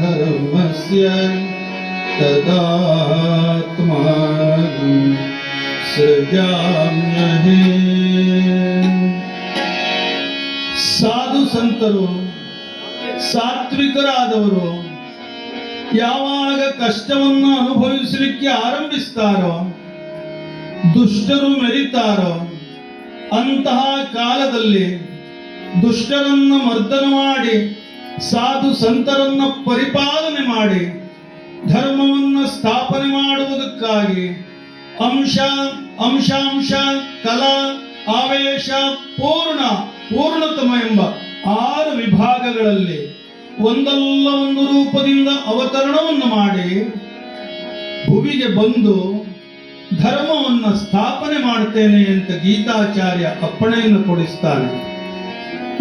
धर्मस्य तदात्मानं सृजाम्यहे ಸಾಧು ಸಂತರು ಸಾತ್ವಿಕರಾದವರು ಯಾವಾಗ ಕಷ್ಟವನ್ನು ಅನುಭವಿಸಲಿಕ್ಕೆ ಆರಂಭಿಸ್ತಾರೋ ದುಷ್ಟರು ಮೆರಿತಾರೋ ಅಂತಹ ಕಾಲದಲ್ಲಿ ದುಷ್ಟರನ್ನ ಮರ್ದನ ಮಾಡಿ ಸಾಧು ಸಂತರನ್ನ ಪರಿಪಾಲನೆ ಮಾಡಿ ಧರ್ಮವನ್ನು ಸ್ಥಾಪನೆ ಮಾಡುವುದಕ್ಕಾಗಿ ಅಂಶ, ಅಂಶಾಂಶ, ಕಲಾ, ಆವೇಶ, ಪೂರ್ಣ, ಪೂರ್ಣತಮ ಎಂಬ ಆರು ವಿಭಾಗಗಳಲ್ಲಿ ಒಂದಲ್ಲ ಒಂದು ರೂಪದಿಂದ ಅವತರಣವನ್ನು ಮಾಡಿ ಭುವಿಗೆ ಬಂದು ಧರ್ಮವನ್ನು ಸ್ಥಾಪನೆ ಮಾಡ್ತೇನೆ ಅಂತ ಗೀತಾಚಾರ್ಯ ಅಪ್ಪಣೆಯನ್ನು ಕೊಡಿಸ್ತಾನೆ.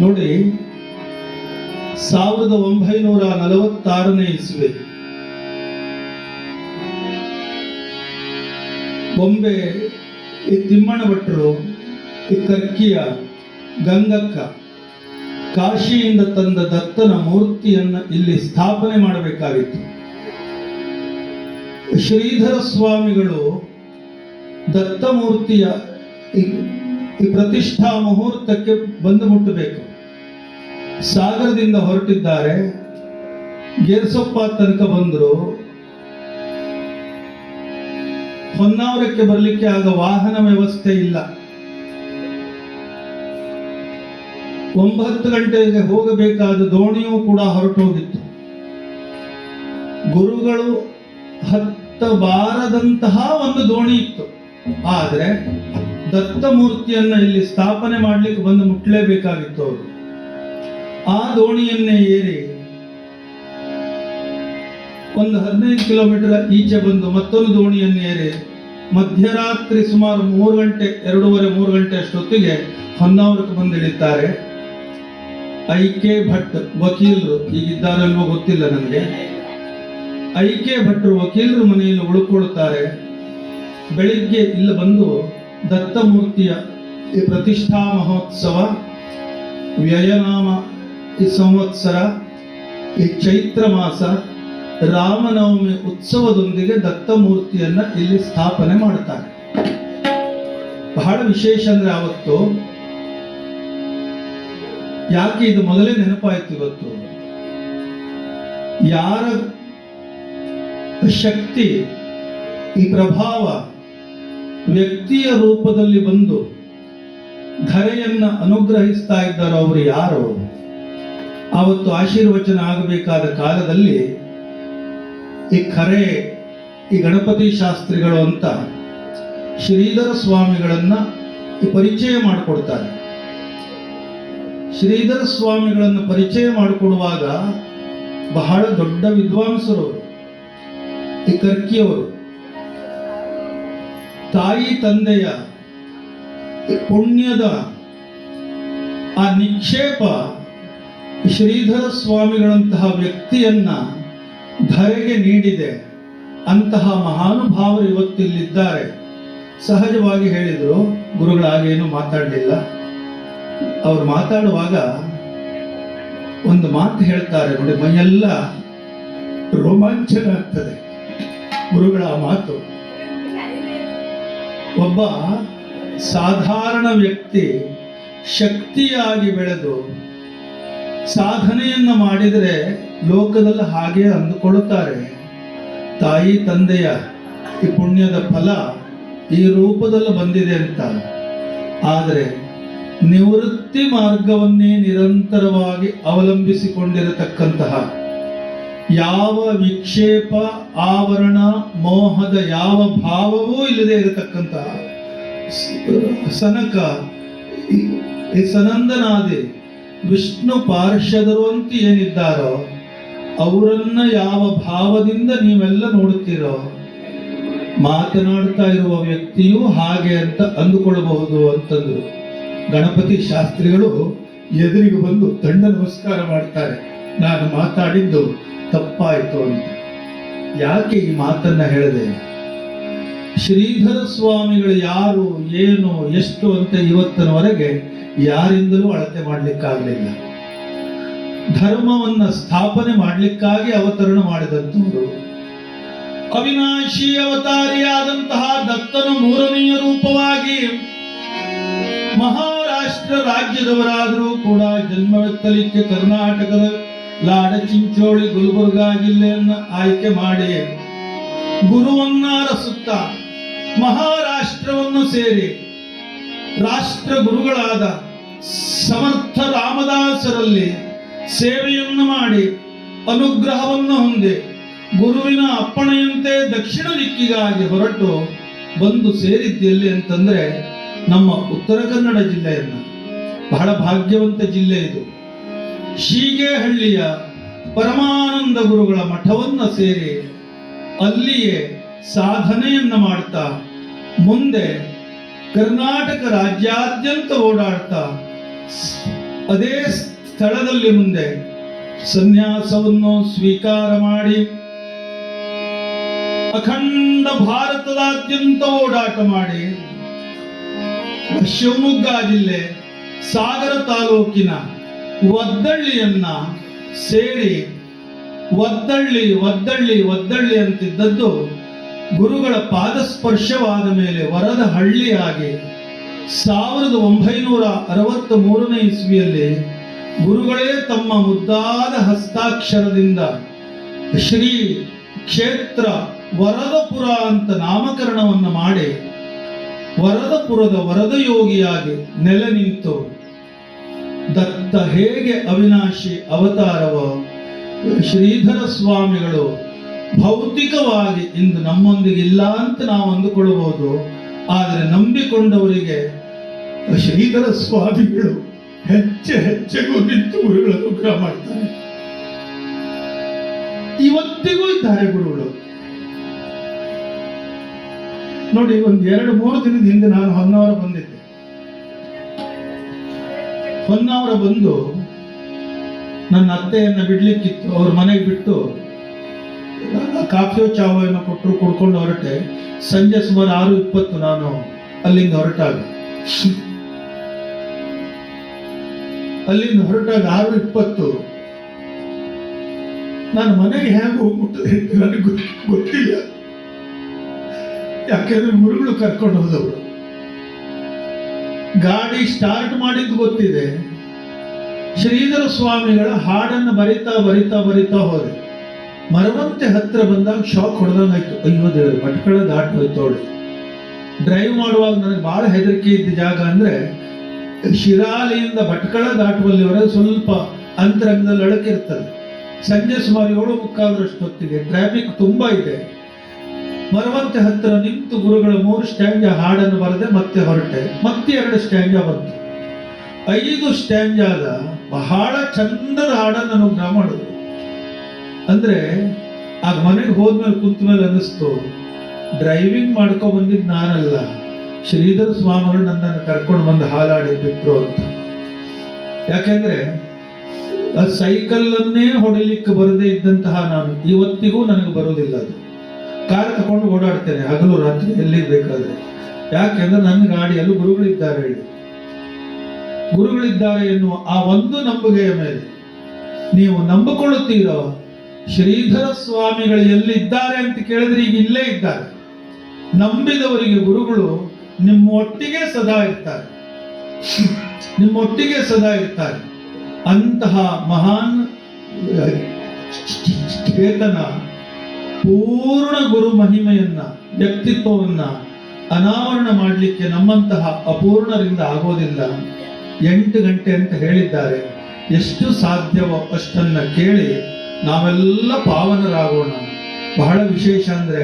ನೋಡಿ ಸಾವಿರದ ಒಂಬೈನೂರ ನಲವತ್ತಾರನೇ ಇಸ್ವಿ. ಬೊಂಬೆ, ಈ ತಿಮ್ಮಣ್ಣ ಭಟ್ರು ಈ ಕರ್ಕಿಯ ಗಂಗಕ್ಕ ಕಾಶಿಯಿಂದ ತಂದ ದತ್ತನ ಮೂರ್ತಿಯನ್ನು ಇಲ್ಲಿ ಸ್ಥಾಪನೆ ಮಾಡಬೇಕಾಗಿತ್ತು. ಶ್ರೀಧರ ಸ್ವಾಮಿಗಳು ದತ್ತ ಮೂರ್ತಿಯ ಈ ಈ ಪ್ರತಿಷ್ಠಾ ಮುಹೂರ್ತಕ್ಕೆ ಬಂದು ಮುಟ್ಟಬೇಕು. ಸಾಗರದಿಂದ ಹೊರಟಿದ್ದಾರೆ. ಗೇರ್ಸೊಪ್ಪ ತನಕ ಬಂದರು. ಹೊನ್ನಾವರಕ್ಕೆ ಬರಲಿಕ್ಕೆ ಆಗ ವಾಹನ ವ್ಯವಸ್ಥೆ ಇಲ್ಲ. ಒಂಬತ್ತು ಗಂಟೆಗೆ ಹೋಗಬೇಕಾದ ದೋಣಿಯೂ ಕೂಡ ಹೊರಟೋಗಿತ್ತು. ಗುರುಗಳು ಹತ್ತ ಬಾರದಂತಹ ಒಂದು ದೋಣಿ ಇತ್ತು. ಆದರೆ ದತ್ತ ಮೂರ್ತಿಯನ್ನ ಇಲ್ಲಿ ಸ್ಥಾಪನೆ ಮಾಡಲಿಕ್ಕೆ ಬಂದು ಮುಟ್ಟಲೇಬೇಕಾಗಿತ್ತು ಅವರು. ಆ ದೋಣಿಯನ್ನೇ ಏರಿ ಒಂದು ಹದಿನೈದು ಕಿಲೋಮೀಟರ್ ಈಚೆ ಬಂದು ಮತ್ತೊಂದು ದೋಣಿಯನ್ನು ಏರಿ ಮಧ್ಯರಾತ್ರಿ ಸುಮಾರು ಮೂರು ಗಂಟೆ, ಎರಡೂವರೆ, ಮೂರು ಗಂಟೆ ಅಷ್ಟೊತ್ತಿಗೆ ಹೊನ್ನಾವರಕ್ಕೆ ಬಂದು ಐ ಕೆ ಭಟ್ ವಕೀಲರು ಈಗಿದ್ದಾರಲ್ವೋ ಗೊತ್ತಿಲ್ಲ ನನಗೆ. ಐ ಕೆ ಭಟ್ರು ವಕೀಲರು ಮನೆಯಲ್ಲಿ ಉಳ್ಕೊಳ್ತಾರೆ. ಬೆಳಿಗ್ಗೆ ಇಲ್ಲಿ ಬಂದು ದತ್ತಮೂರ್ತಿಯ ಪ್ರತಿಷ್ಠಾ ಮಹೋತ್ಸವ, ವ್ಯಯನಾಮ ಈ ಸಂವತ್ಸರ ಈ ಚೈತ್ರ ಮಾಸ ರಾಮನವಮಿ ಉತ್ಸವದೊಂದಿಗೆ ದತ್ತಮೂರ್ತಿಯನ್ನ ಇಲ್ಲಿ ಸ್ಥಾಪನೆ ಮಾಡುತ್ತಾರೆ ಬಹಳ ವಿಶೇಷ ಅಂದ್ರೆ ಅವತ್ತು ಯಾಕೆ ಇದು ಮೊದಲೇ ನೆನಪಾಯ್ತು ಇವತ್ತು? ಯಾರ ಶಕ್ತಿ, ಈ ಪ್ರಭಾವ ವ್ಯಕ್ತಿಯ ರೂಪದಲ್ಲಿ ಬಂದು ಧರೆಯನ್ನ ಅನುಗ್ರಹಿಸ್ತಾ ಇದ್ದಾರೋ ಅವರು ಯಾರು? ಆವತ್ತು ಆಶೀರ್ವಚನ ಆಗಬೇಕಾದ ಕಾಲದಲ್ಲಿ ಈ ಕರೆ, ಈ ಗಣಪತಿ ಶಾಸ್ತ್ರಿಗಳು ಅಂತ ಶ್ರೀಧರ ಸ್ವಾಮಿಗಳನ್ನ ಪರಿಚಯ ಮಾಡಿಕೊಡ್ತಾರೆ ಶ್ರೀಧರ ಸ್ವಾಮಿಗಳನ್ನು ಪರಿಚಯ ಮಾಡಿಕೊಡುವಾಗ ಬಹಳ ದೊಡ್ಡ ವಿದ್ವಾಂಸರು. ಈ ಕರ್ಕಿಯವರು, ತಾಯಿ ತಂದೆಯ ಪುಣ್ಯದ ಆ ನಿಕ್ಷೇಪ ಶ್ರೀಧರ ಸ್ವಾಮಿಗಳಂತಹ ವ್ಯಕ್ತಿಯನ್ನ ಧರೆಗೆ ನೀಡಿದೆ. ಅಂತಹ ಮಹಾನುಭಾವರು ಇವತ್ತಿಲ್ಲಿದ್ದಾರೆ. ಸಹಜವಾಗಿ ಹೇಳಿದರು ಗುರುಗಳಾಗೇನು ಮಾತಾಡಲಿಲ್ಲ. ಅವ್ರು ಮಾತಾಡುವಾಗ ಒಂದು ಮಾತು ಹೇಳ್ತಾರೆ ನೋಡಿ, ಮೈಯೆಲ್ಲ ರೋಮಾಂಚನ ಆಗ್ತದೆ ಗುರುಗಳ ಮಾತು. ಒಬ್ಬ ಸಾಧಾರಣ ವ್ಯಕ್ತಿ ಶಕ್ತಿಯಾಗಿ ಬೆಳೆದು ಸಾಧನೆಯನ್ನು ಮಾಡಿದರೆ ಲೋಕದಲ್ಲಿ ಹಾಗೆ ಅಂದುಕೊಳ್ಳುತ್ತಾರೆ. ತಾಯಿ, ತಂದೆಯ ಈ ಪುಣ್ಯದ ಫಲ ಈ ರೂಪದಲ್ಲಿ ಬಂದಿದೆ ಅಂತ. ಆದರೆ ನಿವೃತ್ತಿ ಮಾರ್ಗವನ್ನೇ ನಿರಂತರವಾಗಿ ಅವಲಂಬಿಸಿಕೊಂಡಿರತಕ್ಕಂತಹ ಯಾವ ವಿಕ್ಷೇಪ, ಆವರಣ, ಮೋಹದ ಯಾವ ಭಾವವೂ ಇಲ್ಲದೆ ಇರತಕ್ಕಂತಹ ಸನಕ ಈ- ಸನಂದನಾದಿ ವಿಷ್ಣು ಪಾರ್ಷದರು ಅಂತ ಏನಿದ್ದಾರೋ, ಅವರನ್ನ ಯಾವ ಭಾವದಿಂದ ನೀವೆಲ್ಲ ನೋಡುತ್ತೀರೋ, ಮಾತನಾಡ್ತಾ ಇರುವ ವ್ಯಕ್ತಿಯು ಹಾಗೆ ಅಂತ ಅಂದುಕೊಳ್ಳಬಹುದು ಅಂತಂದ್ರು. ಗಣಪತಿ ಶಾಸ್ತ್ರಿಗಳು ಎದುರಿಗೆ ಬಂದು ದಂಡ ನಮಸ್ಕಾರ ಮಾಡ್ತಾರೆ. ನಾನು ಮಾತಾಡಿದ್ದು ತಪ್ಪಾಯಿತು ಅಂತ. ಯಾಕೆ ಈ ಮಾತನ್ನ ಹೇಳಿದೆ? ಶ್ರೀಧರ ಸ್ವಾಮಿಗಳು ಯಾರು, ಏನು, ಎಷ್ಟು ಅಂತ ಇವತ್ತಿನವರೆಗೆ ಯಾರಿಂದಲೂ ಅಳತೆ ಮಾಡಲಿಕ್ಕಾಗಲಿಲ್ಲ. ಧರ್ಮವನ್ನು ಸ್ಥಾಪನೆ ಮಾಡಲಿಕ್ಕಾಗಿ ಅವತರಣ ಮಾಡಿದಂಥವರು, ಅವಿನಾಶಿ ಅವತಾರಿಯಾದಂತಹ ದತ್ತನ ಮೂರನೆಯ ರೂಪವಾಗಿ ಮಹಾರಾಷ್ಟ್ರ ರಾಜ್ಯದವರಾದರೂ ಕೂಡ ಜನ್ಮವೆತ್ತಲಿಕ್ಕೆ ಕರ್ನಾಟಕದ ಲಾಡ ಚಿಂಚೋಳಿ ಗುಲ್ಬರ್ಗಾ ಜಿಲ್ಲೆಯನ್ನು ಆಯ್ಕೆ ಮಾಡಿ ಗುರುವನ್ನಾರ ಸುತ್ತ ಮಹಾರಾಷ್ಟ್ರವನ್ನು ಸೇರಿ ರಾಷ್ಟ್ರ ಗುರುಗಳಾದ ಸಮರ್ಥ ರಾಮದಾಸರಲ್ಲಿ ಸೇವೆಯನ್ನು ಮಾಡಿ ಅನುಗ್ರಹವನ್ನು ಹೊಂದಿ ಗುರುವಿನ ಅಪ್ಪಣೆಯಂತೆ ದಕ್ಷಿಣ ದಿಕ್ಕಿಗಾಗಿ ಹೊರಟು ಬಂದು ಸೇರಿದ್ದೆಲ್ಲಿ ಅಂತಂದ್ರೆ ನಮ್ಮ ಉತ್ತರ ಕನ್ನಡ ಜಿಲ್ಲೆಯನ್ನ. ಬಹಳ ಭಾಗ್ಯವಂತ ಜಿಲ್ಲೆ ಇದು. ಶೀಗೇಹಳ್ಳಿಯ ಪರಮಾನಂದ ಗುರುಗಳ ಮಠವನ್ನ ಸೇರಿ ಅಲ್ಲಿಯೇ ಸಾಧನೆಯನ್ನ ಮಾಡ್ತಾ ಮುಂದೆ ಕರ್ನಾಟಕ ರಾಜ್ಯಾದ್ಯಂತ ಓಡಾಡ್ತಾ ಅದೇ ಸ್ಥಳದಲ್ಲಿ ಮುಂದೆ ಸನ್ಯಾಸವನ್ನು ಸ್ವೀಕಾರ ಮಾಡಿ ಅಖಂಡ ಭಾರತದಾದ್ಯಂತ ಓಡಾಟ ಮಾಡಿ ಶಿವಮೊಗ್ಗ ಜಿಲ್ಲೆ ಸಾಗರ ತಾಲೂಕಿನ ಒದ್ದಳ್ಳಿಯನ್ನ ಸೇರಿ ಒದ್ದಳ್ಳಿ ಒದ್ದಳ್ಳಿ ಒದ್ದಳ್ಳಿ ಅಂತಿದ್ದದ್ದು ಗುರುಗಳ ಪಾದಸ್ಪರ್ಶವಾದ ಮೇಲೆ ವರದ ಹಳ್ಳಿಯಾಗಿ ಸಾವಿರದ ಒಂಬೈನೂರ ಅರವತ್ತ ಮೂರನೇ ಇಸ್ವಿಯಲ್ಲಿ ಗುರುಗಳೇ ತಮ್ಮ ಮುದ್ದಾದ ಹಸ್ತಾಕ್ಷರದಿಂದ ಶ್ರೀ ಕ್ಷೇತ್ರ ವರದಪುರ ಅಂತ ನಾಮಕರಣವನ್ನು ಮಾಡಿ ವರದಪುರದ ವರದ ಯೋಗಿಯಾಗಿ ನೆಲೆ ನಿಂತು ದತ್ತ ಹೇಗೆ ಅವಿನಾಶಿ ಅವತಾರವ ಶ್ರೀಧರ ಸ್ವಾಮಿಗಳು ಭೌತಿಕವಾಗಿ ಇಂದು ನಮ್ಮೊಂದಿಗೆ ಇಲ್ಲ ಅಂತ ನಾವು ಅಂದುಕೊಳ್ಳಬಹುದು, ಆದರೆ ನಂಬಿಕೊಂಡವರಿಗೆ ಶ್ರೀಧರ ಸ್ವಾಮಿಗಳು ಹೆಚ್ಚು ಹೆಚ್ಚು ನಿಂತು ಗುರುಗಳ ಅನುಗ್ರಹ ಮಾಡ್ತಾರೆ. ಇವತ್ತಿಗೂ ಇದ್ದಾರೆ ಗುರುಗಳು. ನೋಡಿ, ಒಂದು ಎರಡು ಮೂರು ದಿನದ ಹಿಂದೆ ನಾನು ಹೊನ್ನಾವರ ಬಂದಿದ್ದೆ. ಹೊನ್ನಾವರ ಬಂದು ನನ್ನ ಅತ್ತೆಯನ್ನ ಬಿಡ್ಲಿಕ್ಕಿತ್ತು, ಅವ್ರ ಮನೆಗೆ ಬಿಟ್ಟು ಕಾಫಿಯೋ ಚಾವೋ ಏನೋ ಕೊಟ್ಟರು ಕುಡ್ಕೊಂಡು ಹೊರಟೆ. ಸಂಜೆ ಸುಮಾರು ಆರು ಇಪ್ಪತ್ತು ನಾನು ಅಲ್ಲಿಂದ ಹೊರಟಾಗ. ಅಲ್ಲಿಂದ ಹೊರಟಾಗ ಆರು ಇಪ್ಪತ್ತು. ನಾನು ಮನೆಗೆ ಹೇಗೆ ಹೋಗ್ಬಿಟ್ಟು ನನಗೆ ಗೊತ್- ಗೊತ್ತಿಲ್ಲ. ಯಾಕೆಂದ್ರೆ ಮುರುಗಳು ಕರ್ಕೊಂಡು ಹೋದವರು. ಗಾಡಿ ಸ್ಟಾರ್ಟ್ ಮಾಡಿದ್ದು ಗೊತ್ತಿದೆ. ಶ್ರೀಧರ ಸ್ವಾಮಿಗಳ ಹಾಡನ್ನು ಬರಿತಾ ಬರಿತಾ ಬರಿತಾ ಹೋದೆ. ಮರವಂತೆ ಹತ್ರ ಬಂದಾಗ ಶಾಕ್ ಹೊಡೆದಂಗಾಯ್ತು. ಅಯ್ಯೋ ದೇವರು, ಭಟ್ಕಳ ದಾಟ್ ಅವಳು ಡ್ರೈವ್ ಮಾಡುವಾಗ ನನಗೆ ಬಹಳ ಹೆದರಿಕೆ ಇದ್ದ ಜಾಗ ಅಂದ್ರೆ, ಶಿರಾಲಿಯಿಂದ ಭಟ್ಕಳ ದಾಟುವಲ್ಲಿವರೆಗೆ ಸ್ವಲ್ಪ ಅಂತರಂಗದಲ್ಲಿ ಅಳಕಿರ್ತದೆ. ಸಂಜೆ ಸುಮಾರು ಏಳು ಮುಕ್ಕಾಲರಷ್ಟು ಹೊತ್ತಿದೆ ಟ್ರಾಫಿಕ್ ತುಂಬಾ ಇದೆ. ಮರವಂತೆ ಹತ್ತಿರ ನಿಂತು ಗುರುಗಳ ಮೂರು ಸ್ಟ್ಯಾಂಜ ಹಾಡನ್ನು ಬರದೆ ಮತ್ತೆ ಹೊರಟೆ. ಮತ್ತೆ ಎರಡು ಸ್ಟ್ಯಾಂಜ ಬಂತು. ಐದು ಸ್ಟ್ಯಾಂಜಾದ ಬಹಳ ಚಂದದ ಹಾಡನ್ನು ಅನುಗ್ರಹ ಮಾಡಿದ್ರು. ಅಂದ್ರೆ ಆಗ ಮನೆಗೆ ಹೋದ್ಮೇಲೆ ಕುಂತ ಮೇಲೆ ಅನ್ನಿಸ್ತು ಡ್ರೈವಿಂಗ್ ಮಾಡ್ಕೊ ಬಂದಿದ್ ನಾನಲ್ಲ, ಶ್ರೀಧರ ಸ್ವಾಮಿಗಳು ನನ್ನನ್ನು ಕರ್ಕೊಂಡು ಬಂದು ಹಾಲಾಡಿ ಬಿಟ್ರು ಅಂತ. ಯಾಕೆಂದ್ರೆ ಆ ಸೈಕಲ್ ಅನ್ನೇ ಹೊಡಿಲಿಕ್ಕೆ ಬರದೇ ಇದ್ದಂತಹ ನಾನು ಇವತ್ತಿಗೂ ನನಗೆ ಬರೋದಿಲ್ಲ ಅದು. ಕಾರ್ ತಗೊಂಡು ಓಡಾಡ್ತೇನೆ, ಹಗಲು ರಾತ್ರಿ ಎಲ್ಲಿ ಬೇಕಾದ್ರೆ ಯಾಕೆಂದ್ರೆ ನನ್ನ ಗಾಡಿಯಲ್ಲೂ ಗುರುಗಳಿದ್ದಾರೆ ಹೇಳಿ ಗುರುಗಳಿದ್ದಾರೆ ಎನ್ನುವ ಆ ಒಂದು ನಂಬಿಕೆಯ ಮೇಲೆ ನೀವು ನಂಬಿಕೊಳ್ಳುತ್ತೀರೋ ಶ್ರೀಧರ ಸ್ವಾಮಿಗಳು ಎಲ್ಲಿದ್ದಾರೆ ಅಂತ ಕೇಳಿದ್ರೆ ಈಗ ಇಲ್ಲೇ ಇದ್ದಾರೆ. ನಂಬಿದವರಿಗೆ ಗುರುಗಳು ನಿಮ್ಮ ಒಟ್ಟಿಗೆ ಸದಾ ಇರ್ತಾರೆ. ನಿಮ್ಮೊಟ್ಟಿಗೆ ಸದಾ ಇರ್ತಾರೆ. ಅಂತಹ ಮಹಾನ್, ಚೇತನ, ಪೂರ್ಣ ಗುರು ಮಹಿಮೆಯನ್ನ, ವ್ಯಕ್ತಿತ್ವವನ್ನ ಅನಾವರಣ ಮಾಡಲಿಕ್ಕೆ ನಮ್ಮಂತಹ ಅಪೂರ್ಣರಿಂದ ಆಗೋದಿಲ್ಲ. ಎಂಟು ಗಂಟೆ ಅಂತ ಹೇಳಿದ್ದಾರೆ. ಎಷ್ಟು ಸಾಧ್ಯವೋ ಅಷ್ಟನ್ನ ಕೇಳಿ ನಾವೆಲ್ಲ ಪಾವನರಾಗೋಣ. ಬಹಳ ವಿಶೇಷ ಅಂದ್ರೆ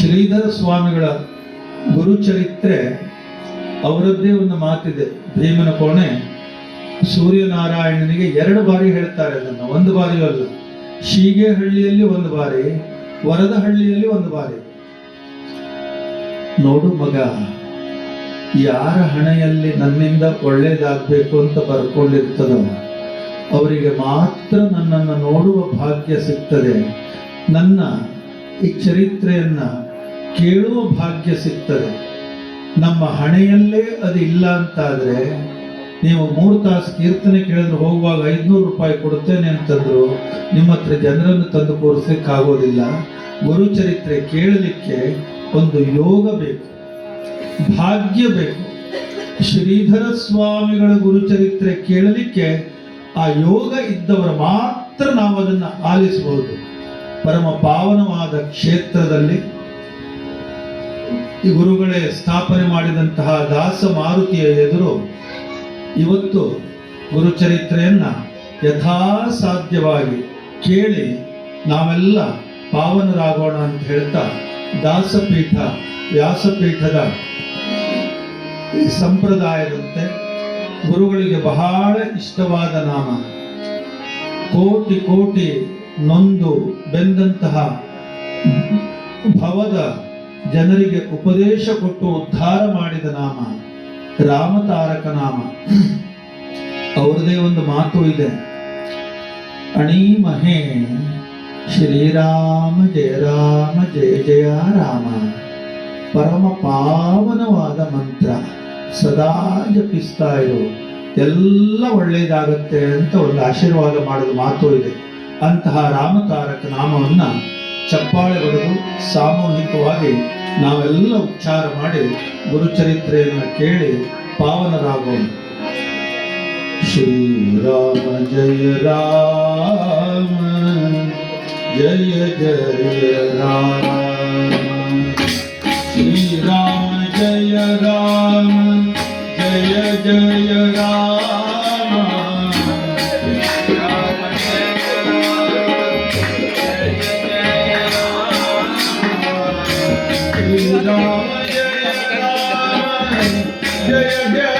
ಶ್ರೀಧರ ಸ್ವಾಮಿಗಳ ಗುರುಚರಿತ್ರೆ ಅವರದ್ದೇ ಒಂದು ಮಾತಿದೆ. ಭೀಮನ ಕೋಣೆ ಸೂರ್ಯನಾರಾಯಣನಿಗೆ ಎರಡು ಬಾರಿ ಹೇಳ್ತಾರೆ ಅದನ್ನು. ಒಂದು ಬಾರಿಯೂ ಅಲ್ಲ. ಶೀಗೆಹಳ್ಳಿಯಲ್ಲಿ ಒಂದು ಬಾರಿ, ವರದಹಳ್ಳಿಯಲ್ಲಿ ಒಂದು ಬಾರಿ. ನೋಡು ಮಗ, ಯಾರ ಹಣೆಯಲ್ಲಿ ನನ್ನಿಂದ ಒಳ್ಳೇದಾಗಬೇಕು ಅಂತ ಬರ್ಕೊಂಡಿರ್ತದೋ? ಅವರಿಗೆ ಮಾತ್ರ ನನ್ನನ್ನು ನೋಡುವ ಭಾಗ್ಯ ಸಿಗ್ತದೆ. ನನ್ನ ಈ ಚರಿತ್ರೆಯನ್ನ ಕೇಳುವ ಭಾಗ್ಯ ಸಿಗ್ತದೆ. ನಮ್ಮ ಹಣೆಯಲ್ಲೇ ಅದು ಇಲ್ಲ ಅಂತಾದರೆ ನೀವು ಮೂರು ತಾಸು ಕೀರ್ತನೆ ಕೇಳಿದ್ರೆ ಹೋಗುವಾಗ ಐದುನೂರು ರೂಪಾಯಿ ಕೊಡುತ್ತೇನೆ ಅಂತಂದ್ರು, ನಿಮ್ಮ ಹತ್ರ ಜನರನ್ನು ತಂದು ಕೂರಿಸ್ಲಿಕ್ಕೆ ಆಗೋದಿಲ್ಲ. ಗುರುಚರಿತ್ರೆ ಕೇಳಲಿಕ್ಕೆ ಒಂದು ಯೋಗ ಬೇಕು, ಭಾಗ್ಯ ಬೇಕು. ಶ್ರೀಧರ ಸ್ವಾಮಿಗಳ ಗುರುಚರಿತ್ರೆ ಕೇಳಲಿಕ್ಕೆ ಆ ಯೋಗ ಇದ್ದವರು ಮಾತ್ರ ನಾವು ಅದನ್ನು ಆಲಿಸಬಹುದು. ಪರಮ ಪಾವನವಾದ ಕ್ಷೇತ್ರದಲ್ಲಿ ಈ ಗುರುಗಳೇ ಸ್ಥಾಪನೆ ಮಾಡಿದಂತಹ ದಾಸ ಮಾರುತಿಯ ಎದುರು ಇವತ್ತು ಗುರುಚರಿತ್ರೆಯನ್ನ ಯಥಾಸಾಧ್ಯವಾಗಿ ಕೇಳಿ ನಾವೆಲ್ಲ ಪಾವನರಾಗೋಣ ಅಂತ ಹೇಳ್ತಾ ದಾಸಪೀಠ, ವ್ಯಾಸಪೀಠದ ಈ ಸಂಪ್ರದಾಯದಂತೆ ಗುರುಗಳಿಗೆ ಬಹಳ ಇಷ್ಟವಾದ ನಾಮ. ಕೋಟಿ ಕೋಟಿ ನೊಂದು ಬೆಂದಂತಹ ಭವದ ಜನರಿಗೆ ಉಪದೇಶ ಕೊಟ್ಟು ಉದ್ಧಾರ ಮಾಡಿದ ನಾಮ ರಾಮತಾರಕ ನಾಮ. ಅವರದೇ ಒಂದು ಮಾತು ಇದೆ. ಅಣಿ ಮಹೇ ಶ್ರೀರಾಮ ಜಯ ರಾಮ ಜಯ ಜಯ ರಾಮ. ಪರಮ ಪಾವನವಾದ ಮಂತ್ರ. ಸದಾ ಜಪಿಸ್ತಾ ಇರು ಎಲ್ಲ ಒಳ್ಳೆಯದಾಗುತ್ತೆ ಅಂತ ಒಂದು ಆಶೀರ್ವಾದ ಮಾಡಿದ ಮಾತು ಇದೆ. ಅಂತಹ ರಾಮತಾರಕ ನಾಮವನ್ನ ಚಪ್ಪಾಳೆ ಹೊಡೆದು ಸಾಮೂಹಿಕವಾಗಿ ನಾವೆಲ್ಲ ಉಚ್ಚಾರ ಮಾಡಿ ಗುರುಚರಿತ್ರೆಯನ್ನು ಕೇಳಿ ಪಾವನರಾಗೋಣ. ಶ್ರೀರಾಮ, ಜಯ ರಾಮ, ಜಯ ಜಯ Rama. Shriram. Yeah, yeah, yeah.